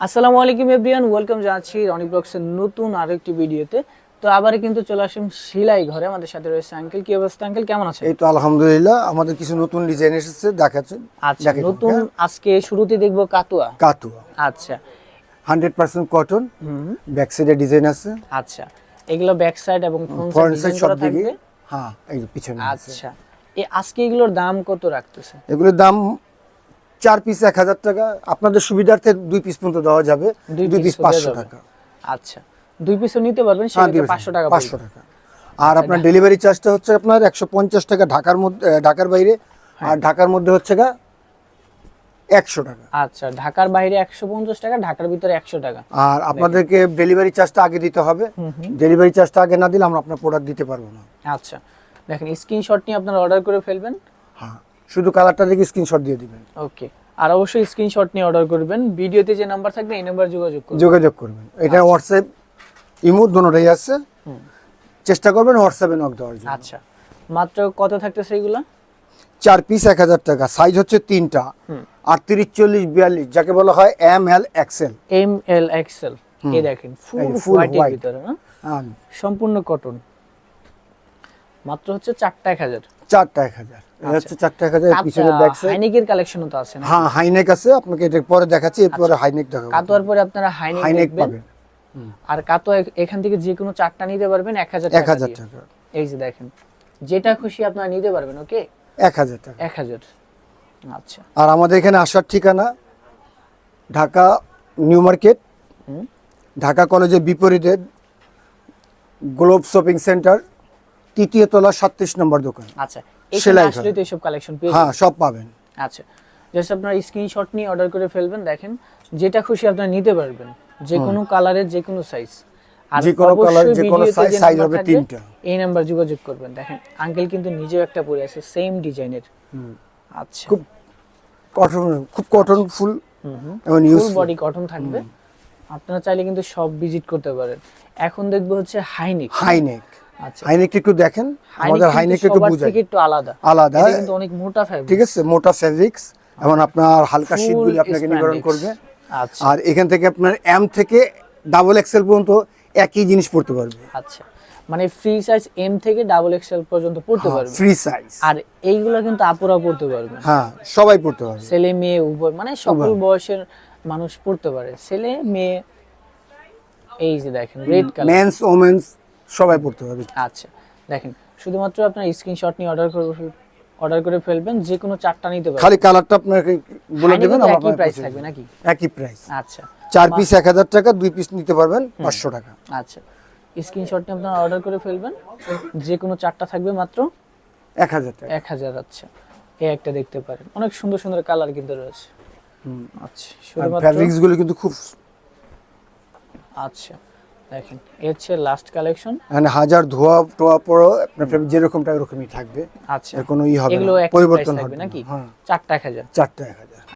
আসসালামু আলাইকুম everyone welcome জানাচ্ছি রনি ব্লগসের নতুন আরেকটি ভিডিওতে। তো আবার কিন্তু চলে আসলাম সিলাই ঘরে আমাদের সাথে রয়েছে আঙ্কেল কি অবস্থা আঙ্কেল? কেমন আছে এই তো আলহামদুলিল্লাহ আমাদের কিছু নতুন ডিজাইন এসেছে দেখাচ্ছেন। আচ্ছা নতুন হ্যাঁ? আজকে শুরুতে দেখব কাতুয়া? কাতুয়া। আচ্ছা। হান্ড্রেড পার্সেন্ট কটন হুম। ব্যাক সাইডে ডিজাইন আছে। আচ্ছা এগুলো ব্যাক সাইড এবং ফ্রন্ট সাইড সব দিকে হ্যাঁ এই পিছনে আচ্ছা এই আজকে এগুলোর দাম কত রাখতেছে? এগুলোর দাম চার পিস এক হাজার টাকা। আপনাদের সুবিধার্থে দুই পিস পর্যন্ত দেওয়া যাবে। দুই পিস পাঁচশো টাকা। আচ্ছা। দুই পিসও নিতে পারবেন হ্যাঁ পাঁচশো টাকা পাঁচশো টাকা। আর আপনার ডেলিভারি চার্জটা হচ্ছে আপনার একশো পঞ্চাশ টাকা ঢাকার মধ্যে ঢাকার বাইরে। হ্যাঁ। আর ঢাকার মধ্যে হচ্ছে গা একশো টাকা। আচ্ছা ঢাকার বাইরে একশো পঞ্চাশ টাকা ঢাকার ভিতরে একশো টাকা। আর আপনাদেরকে ডেলিভারি চার্জটা আগে দিতে হবে। ডেলিভারি চার্জটা আগে না দিলে আমরা আপনার প্রোডাক্ট দিতে পারব না। আচ্ছা। দেখেন স্ক্রিনশট নিয়ে আপনারা অর্ডার করে ফেলবেন। হ্যাঁ। শুধু কালারটা দেখে স্ক্রিনশট দিয়ে দিবেন। ওকে আর অবশ্যই স্ক্রিনশট নিয়ে অর্ডার করবেন। ভিডিওতে যে নাম্বার থাকবে এই নাম্বার যোগাযোগ করবেন। যোগাযোগ করবেন। এটা হোয়াটসঅ্যাপ ইমো দুটোটাই আছে। চেষ্টা করবেন হোয়াটসঅ্যাপে নক দেওয়ার জন্য। আচ্ছা মাত্র কত থাকতেছে এগুলা? চার পিস এক হাজার টাকা সাইজ হচ্ছে তিনটা। আটত্রিশ চল্লিশ বিয়াল্লিশ যাকে বলা হয় M L XL M L XL এই দেখেন ফুল হোয়াইটের ভিতরে হ্যাঁ। সম্পূর্ণ কটন মাত্র হচ্ছে চারটা এক হাজার। চারটা এক হাজার। হচ্ছে চারটা এক হাজার পিছনে হাইনেকের কালেকশনও তো আছে হ্যাঁ হাইনেক আছে আপনাকে এটা পরে দেখাচ্ছি এরপরে হাইনেক দেখাবো। কাতোয়ার পরে আপনারা হাইনেক পাবেন। আর কাতোয়া এ- এখান থেকে যে কোনো চারটা নিতে পারবেন এক হাজার এক হাজার টাকা। এই যে দেখেন যেটা খুশি আপনারা নিতে পারবেন ওকে? এক হাজার টাকা। এক হাজার। আচ্ছা। আর আমাদের এখানে আসার ঠিকানা ঢাকা নিউ মার্কেট ঢাকা কলেজের বিপরীতে গ্লোব শপিং সেন্টার তৃতীয় তলা সাতত্রিশ নম্বর দোকান। আচ্ছা সেলাই এইসব কালেকশন হ্যাঁ সব পাবেন। আচ্ছা জাস্ট আপনার স্ক্রিনশট নিয়ে অর্ডার করে ফেলবেন দেখেন যেটা খুশি আপনারা নিতে পারবেন যে কোনো কালারের যে কোনো সাইজ আর যে কোনো colour, যে কোনো size নাম্বার হবে তিনটা। এই নাম্বার যোগাযোগ করবেন। দেখেন আঙ্কেল কিন্তু নিজেও একটা পরে আছে সেম ডিজাইনের আচ্ছা। খুব কটন খুব কটন ফুল এবং ইউজ বডি কটন থাকবে। আপনারা চাইলে কিন্তু সব ভিজিট করতে পারেন। এখন দেখব হচ্ছে হাইনিক হাইনেক হাইনেক একটু দেখেন আমাদের হাইনেক একটু বুঝাই। একটু আলাদা। আলাদা। কিন্তু অনেক মোটা ফ্যাব্রিক ঠিক আছে মোটা ফেব্রিক্স এবং আপনার হালকা শীতগুলি আপনাকে নিবারণ করবে। আচ্ছা। আর এখান থেকে আপনার এম থেকে ডাবল এক্সেল পর্যন্ত একই জিনিস পড়তে পারবে। আচ্ছা। মানে ফ্রি সাইজ এম থেকে ডাবল এক্সেল পর্যন্ত পড়তে পারবে। ফ্রি সাইজ আর এইগুলো কিন্তু আপুরা পড়তে পারবে। হ্যাঁ সবাই পড়তে পারবে। ছেলে মেয়ে উভয় মানে সকল বয়সের মানুষ পড়তে পারে। ছেলে মেয়ে এই যে দেখেন রেড কালার মেন্স ওমেন্স সবাই পড়তে পারবে আচ্ছা দেখেন শুধুমাত্র আপনার স্ক্রিনশট নিয়ে অর্ডার করে অর্ডার করে ফেলবেন যে কোনো চারটা নিতে পারবেন। খালি কালারটা আপনাকে বলে দেবেন একই প্রাইস থাকবে নাকি? একই প্রাইস আচ্ছা। চার পিস এক হাজার টাকা দুই পিস নিতে পারবেন পাঁচশো টাকা। আচ্ছা। স্ক্রিনশট নিয়ে আপনারা অর্ডার করে ফেলবেন যে কোনো চারটা থাকবে মাত্র এক হাজার টাকা। এক হাজার আচ্ছা। এই একটা দেখতে পারেন। অনেক সুন্দর সুন্দর কালার কিন্তু রয়েছে। হুম। আচ্ছা শুধুমাত্র ফ্যাব্রিক্সগুলো কিন্তু খুব আচ্ছা। দেখেন হচ্ছে লাস্ট কালেকশন মানে হাজার ধোয়া টোয়া পরও আপনার যেরকমটা এরকমই থাকবে। আচ্ছা। কোনো ই হবে না পরিবর্তন হবে নাকি? হ্যাঁ। চারটা এক হাজার। চারটা এক হাজার।